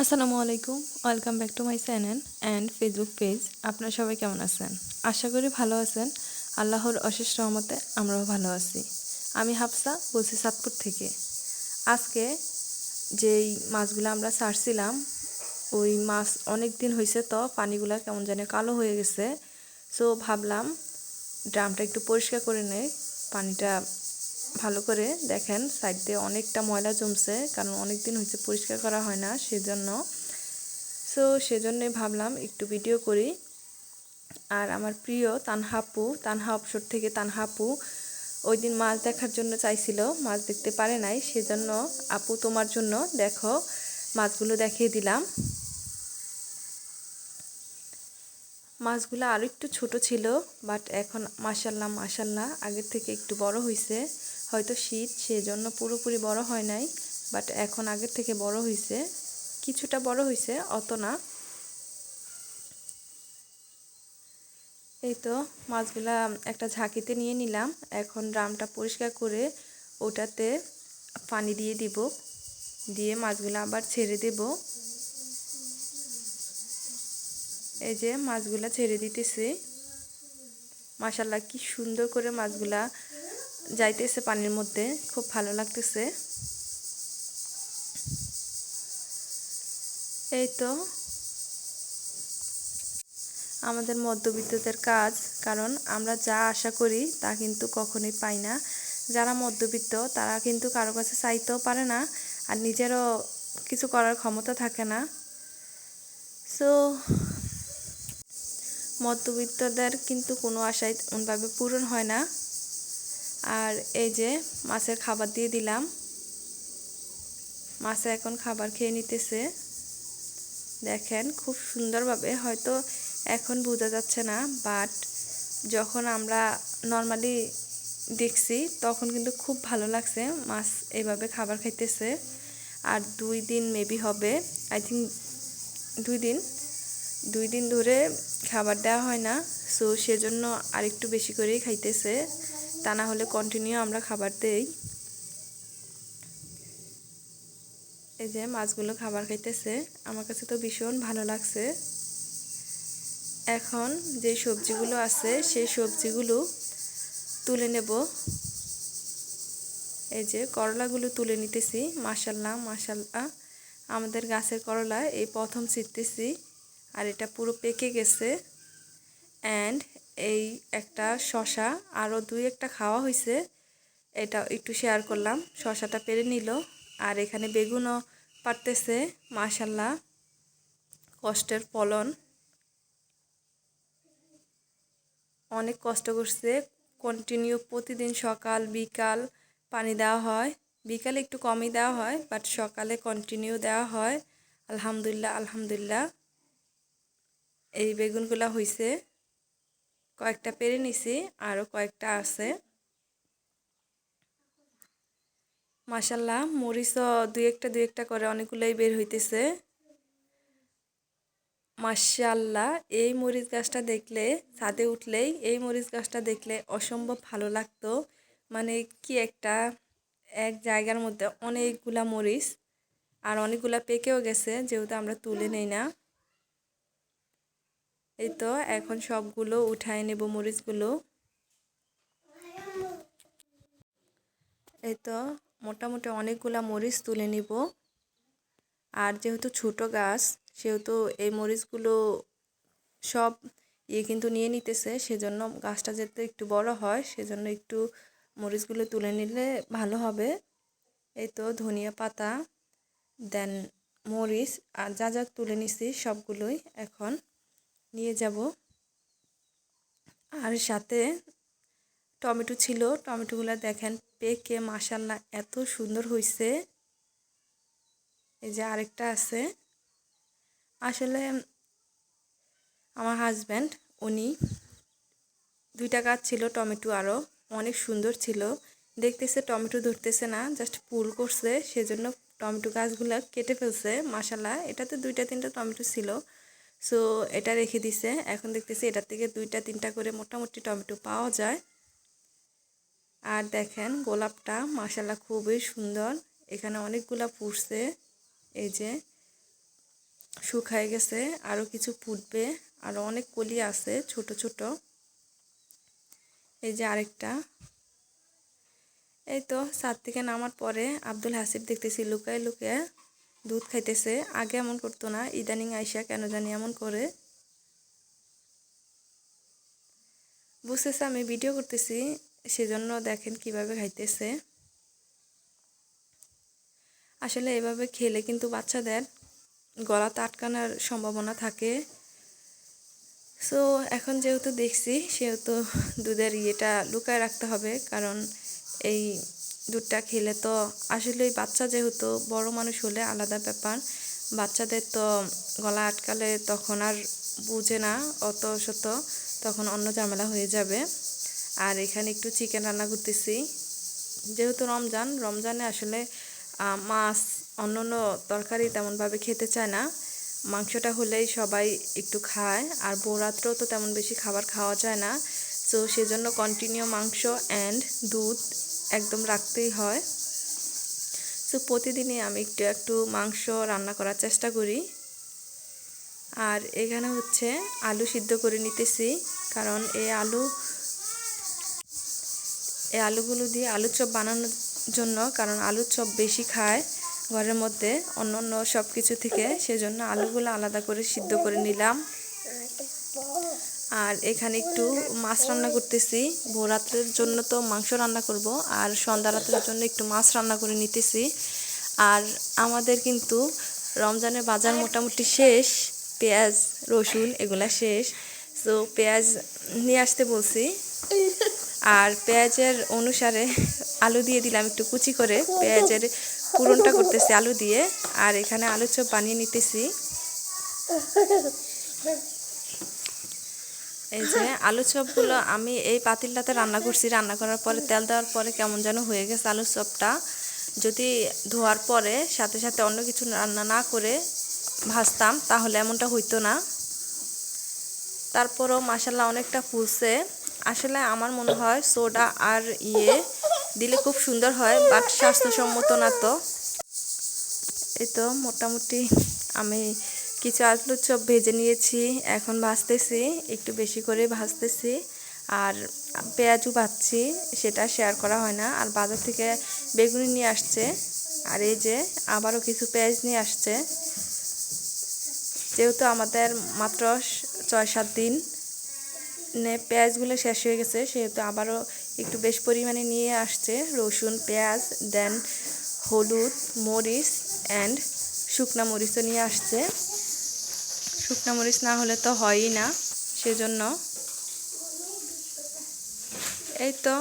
আসসালামু আলাইকুম, welcome back to my channel and Facebook page. আপনারা সবাই কেমন আছেন? আশা করি ভালো আছেন। আল্লাহর অশেষ রহমতে আমরাও ভালো আছি। আমি হাফসা, বলছি সাতপুর থেকে। আজকে যেই মাছগুলো আমরা ছাড়ছিলাম, ওই মাছ অনেক দিন হয়েছে তো, পানিগুলা কেমন জানি কালো হয়ে গেছে। সো ভাবলাম ড্রামটা একটু পরিষ্কার করে নেই, পানিটা ভালো করে দেখেন সাইড দিয়ে অনেকটা ময়লা জমছে, কারণ অনেক দিন হয়েছে পরিষ্কার করা হয় না সেজন্য। সো সেজন্যই ভাবলাম একটু ভিডিও করি। আর আমার প্রিয় তানহাপু তানহা অপসর থেকে তানহাপু ওই দিন মাছ দেখার জন্য চাইছিল, মাছ দেখতে পারে নাই, সেজন্য আপু তোমার জন্য দেখো, মাছগুলো দেখিয়ে দিলাম। মাছগুলো আরও একটু ছোট ছিল বাট এখন মাসাল্লাহ মাসাল্লাহ আগের থেকে একটু বড় হয়েছে হয়তো শীত, সেজন্য পুরোপুরি বড় হয় নাই বাট এখন আগের থেকে বড় হয়েছে কিছুটা বড় হয়েছে অত না। এই তো মাছগুলা একটা ঝাঁকিতে নিয়ে নিলাম। এখন ড্রামটা পরিষ্কার করে ওটাতে পানি দিয়ে দিব। দিয়ে মাছগুলো আবার ছেড়ে দেব। এই যে মাছগুলা ছেড়ে দিতেছি। মাসাল্লাহ কি সুন্দর করে মাছগুলা যাইতেছে পানির মধ্যে। খুব ভালো লাগতেছে। এই তো আমাদের মধ্যবিত্তদের কাজ, কারণ আমরা যা আশা করি তা কিন্তু কখনোই পাই না। যারা মধ্যবিত্ত, তারা কিন্তু কারও কাছে চাইতেও পারে না আর নিজেরও কিছু করার ক্ষমতা থাকে না। সো মধ্যবিত্তদের কিন্তু কোনো আশাই তেমনভাবে পূরণ হয় না। আর এই যে মাছের খাবার দিয়ে দিলাম। মাছে এখন খাবার খেয়ে নিতেছে। দেখেন খুব সুন্দরভাবে, হয়তো এখন বোঝা যাচ্ছে না বাট যখন আমরা নর্মালি দেখছি, তখন কিন্তু খুব ভালো লাগছে মাছ এইভাবে খাবার খাইতেছে। আর দুই দিন মেবি হবে আই থিঙ্ক দুই দিন দুই দিন ধরে খাবার দেওয়া হয় না সো সেজন্য আরেকটু বেশি করেই খাইতেছে। তা না হলে কন্টিনিউ আমরা খাবার দেই। এই যে মাছগুলো খাবার খাইতেছে, আমার কাছে তো ভীষণ ভালো লাগছে। এখন যে সবজিগুলো আছে, সেই সবজিগুলো তুলে নেব। এই যে করলাগুলো তুলে নিতেছি মাসাল্লাহ মাসাল্লাহ আমাদের গাছের করলা এই প্রথম ছিটতেছি। আর এটা পুরো পেকে গেছে। অ্যান্ড এই একটা শশা আরও দুই একটা খাওয়া হয়েছে এটা একটু শেয়ার করলাম শশাটা পেরে নিল। আর এখানে বেগুনও পারতেছে, মাশাল্লাহ। কষ্টের ফলন। অনেক কষ্ট করছে। কন্টিনিউ প্রতিদিন সকাল, বিকাল পানি দেওয়া হয়। বিকালে একটু কমই দেওয়া হয় বাট সকালে কন্টিনিউ দেওয়া হয়। আলহামদুলিল্লাহ আলহামদুলিল্লাহ। এই বেগুনগুলা হয়েছে কয়েকটা পেরে নিছি আরও কয়েকটা আছে। মাসাল্লাহ মরিচও দুই একটা দুই একটা করে অনেকগুলোই বের হইতেছে। মাসাল্লাহ এই মরিচ গাছটা দেখলে, ছাদে উঠলেই এই মরিচ গাছটা দেখলে অসম্ভব ভালো লাগতো। মানে কি একটা, এক জায়গার মধ্যে অনেকগুলা মরিচ, আর অনেকগুলা পেকেও গেছে, যেহেতু আমরা তুলে নেই না। এই তো, এখন সবগুলো উঠায় নেব মরিচগুলো। এই তো, মোটামুটি অনেকগুলা মরিচ তুলে নিব। আর যেহেতু ছোট গাছ, সেহেতু এই মরিচগুলো সব ইয়ে কিন্তু নিয়ে নিতেছে, সেজন্য গাছটা যাতে একটু বড় হয়, সেজন্য একটু মরিচগুলো তুলে নিলে ভালো হবে। এই তো, ধনিয়া পাতা, দেন মরিচ, আর যা যা তুলে নিছি সবগুলোই এখন নিয়ে যাব। আর সাথে টমেটো ছিল। টমেটোগুলো দেখেন, পেকে মাসাল্লা এত সুন্দর হয়েছে এই যে আরেকটা আছে। আসলে আমার হাজব্যান্ড, উনি দুইটা গাছ ছিল টমেটো আরও অনেক সুন্দর ছিল। দেখতেছে টমেটো ধরতেছে না, জাস্ট ফুল করছে, সেজন্য টমেটো গাছগুলো কেটে ফেলছে মাসাল্লাহ এটাতে দুইটা তিনটা টমেটো ছিল। সো এটা রেখে দিছে। এখন দেখতেছি এটার থেকে দুইটা, তিনটা করে মোটামুটি টমেটো পাওয়া যায়। আর দেখেন, গোলাপটা মাসাল্লাহ খুবই সুন্দর। এখানে অনেকগুলা ফুটছে। এই যে, শুকায় গেছে। আরও কিছু ফুটবে। আরও অনেক কলি আছে, ছোট ছোট। এই যে আরেকটা। এই তো, ছাদ থেকে নামার পরে আব্দুল হাসিব দেখতেছি লুকায় লুকায় দুধ খাইতেছে, আগে এমন করতো না, ইদানিং আইসা কেন জানি এমন করে। বুঝতেছে আমি ভিডিও করতেছি, সেজন্য দেখেন কীভাবে খাইতেছে। আসলে এভাবে খেলে কিন্তু বাচ্চাদের গলাতে আটকানোর সম্ভাবনা থাকে। সো এখন যেহেতু দেখছি, সেহেতু দুধের ইয়েটা লুকায় রাখতে হবে, কারণ এই দুধটা খেলে তো আসলেই বাচ্চা যেহেতু বড় মানুষ হলে আলাদা ব্যাপার। বাচ্চাদের তো গলা আটকালে তখন আর বুঝে না অত শত, তখন অন্য ঝামেলা হয়ে যাবে। আর এখানে একটু চিকেন রান্না করতেছি। যেহেতু রমজান, রমজানে আসলে মাছ অন্য অন্য তরকারি তেমনভাবে খেতে চায় না। মাংসটা হলেই সবাই একটু খায়, আর বৌরাত্রেও তো তেমন বেশি খাবার খাওয়া যায় না। সো সেজন্য কন্টিনিউ মাংস অ্যান্ড দুধ একদম রাখতেই হয়। সো প্রতিদিনই আমি একটু একটু মাংস রান্না করার চেষ্টা করি। আর এখানে হচ্ছে আলু সিদ্ধ করে নিতেছি, কারণ এই আলু এই আলুগুলো দিয়ে আলুর চপ বানানোর জন্য, কারণ আলুর চপ বেশি খায় ঘরের মধ্যে। অন্য অন্য সব কিছু থেকে সেজন্য আলুগুলো আলাদা করে সিদ্ধ করে নিলাম। আর এখানে একটু মাছ রান্না করতেছি। ভোরাত্রের জন্য তো মাংস রান্না করব, আর সন্ধ্যা রাতের জন্য একটু মাছ রান্না করে নিতেছি। আর আমাদের কিন্তু রমজানের বাজার মোটামুটি শেষ, পেঁয়াজ, রসুন এগুলা শেষ। তো পেঁয়াজ নিয়ে আসতে বলছি। আর পেঁয়াজের অনুসারে আলু দিয়ে দিলাম একটু কুচি করে। পেঁয়াজের পূরণটা করতেছি আলু দিয়ে। আর এখানে আলু চপ বানিয়ে নিতেছি। এই যে আলু চপগুলো আমি এই পাতিলটাতে রান্না করছি, রান্না করার পরে তেল দেওয়ার পরে কেমন যেন হয়ে গেছে আলু চপটা। যদি ধোয়ার পরে সাথে সাথে অন্য কিছু রান্না না করে ভাজতাম, তাহলে এমনটা হইতো না। তারপরও মাসাল্লাহ অনেকটা ফুলছে। আসলে আমার মনে হয় সোডা আর ইয়ে দিলে খুব সুন্দর হয়, বাট স্বাস্থ্যসম্মত না তো। এই তো মোটামুটি আমি কিছু আলুর চপ ভেজে নিয়েছি, এখন ভাজতেছি, একটু বেশি করে ভাজতেছি, আর পেঁয়াজও ভাজছি, সেটা শেয়ার করা হয় না, আর বাজার থেকে বেগুনি নিয়ে আসছে, আর এই যে আবারও কিছু পেঁয়াজ নিয়ে আসছে। যেহেতু আমাদের মাত্র ছয় সাত দিন পেঁয়াজগুলো শেষ হয়ে গেছে, সেহেতু আবারও একটু বেশ পরিমাণে নিয়ে আসছে, রসুন, পেঁয়াজ, দেন হলুদ, মরিচ অ্যান্ড শুকনা মরিচও নিয়ে আসছে। শুকনা মরিচ না হলে তো হয়ই না সেজন্য। এই তো।